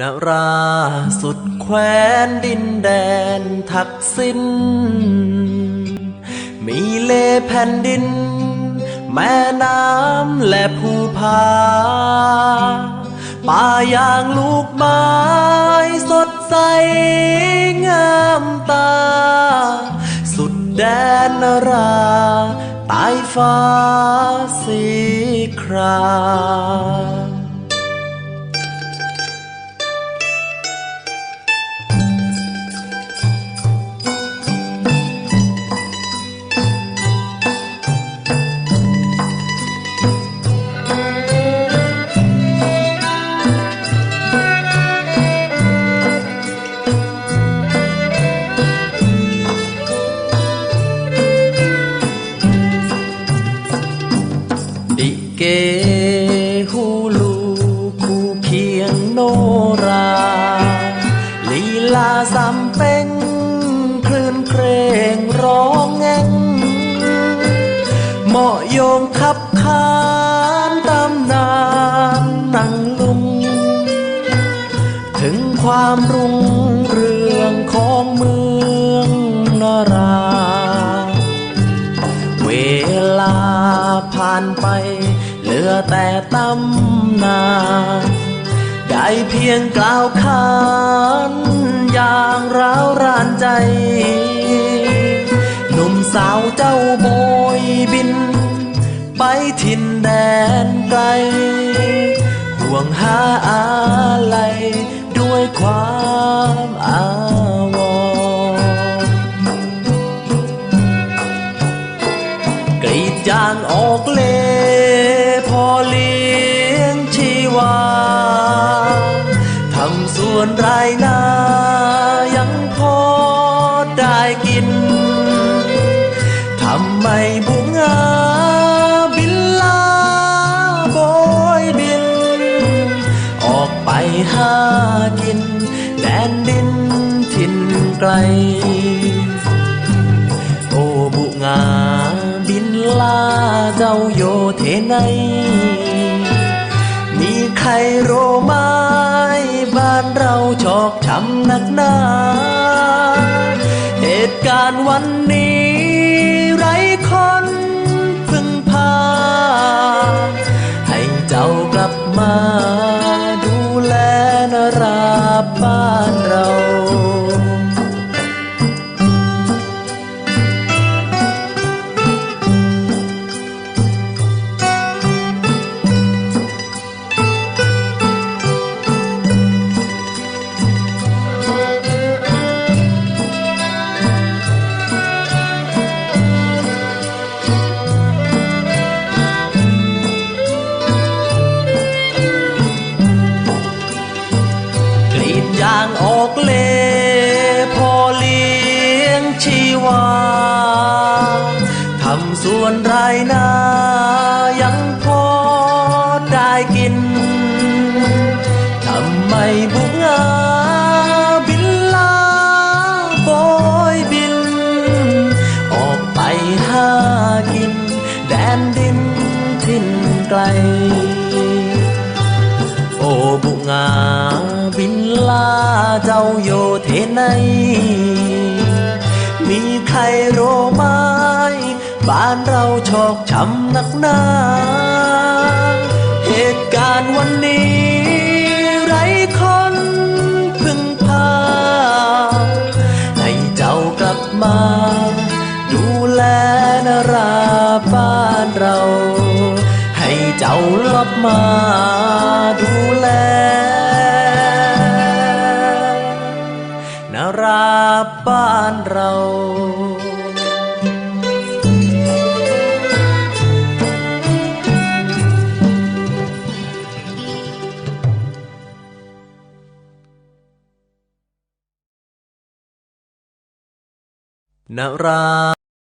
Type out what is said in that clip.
นราสุดแคว้นดินแดนทักษิณมีเลแผ่นดิน แม่น้ำและภูผาป่าอย่างลูกไม้สดใสงามตา สุดแดนนราใต้ฟ้าสีคราม ลาสำเพ็งคลื่นเครงร้องแงงเหมาะโยงขับขานตำนานนังลุง ถึงความรุ่งเรืองของเมืองนารา เวลาผ่านไป เหลือแต่ตำนาน ได้เพียงกล่าวขานอย่างร้าวรานใจ หนุ่มสาวเจ้าโบยบิน ไปถิ่นแดนไกล ห่วงหาอะไรด้วยความอาวรณ์กรีดยางออกเลพอเลี้ยงชีวา สวนไรนายังพอได้กิน ทำไมบุงาบินลาโบยบิน ออกไปหากิน แดนดินถิ่นไกล โอบุงาบินลาเจ้าโยเทไน นักหนาเหตุการณ์วันนี้ไร้คนพึ่งพา ให้เจ้ากลับมา ออกเลพอเลี้ยงชีวาทำสวนไรนายังพอได้กินทำไมบุงาบินลาโบยบิน ออกไปหากิน แดนดินถิ่นไกล โอบุงาบินลา เจ้าโยเทไนมีใครโรไม้บ้านเราชอกช้ำนักหนาเหตุการณ์วันนี้ไรคนพึ่งพา ให้เจ้ากลับมา ดูแลนราบ้านเรา ให้เจ้าลบมาดูแล เรานรา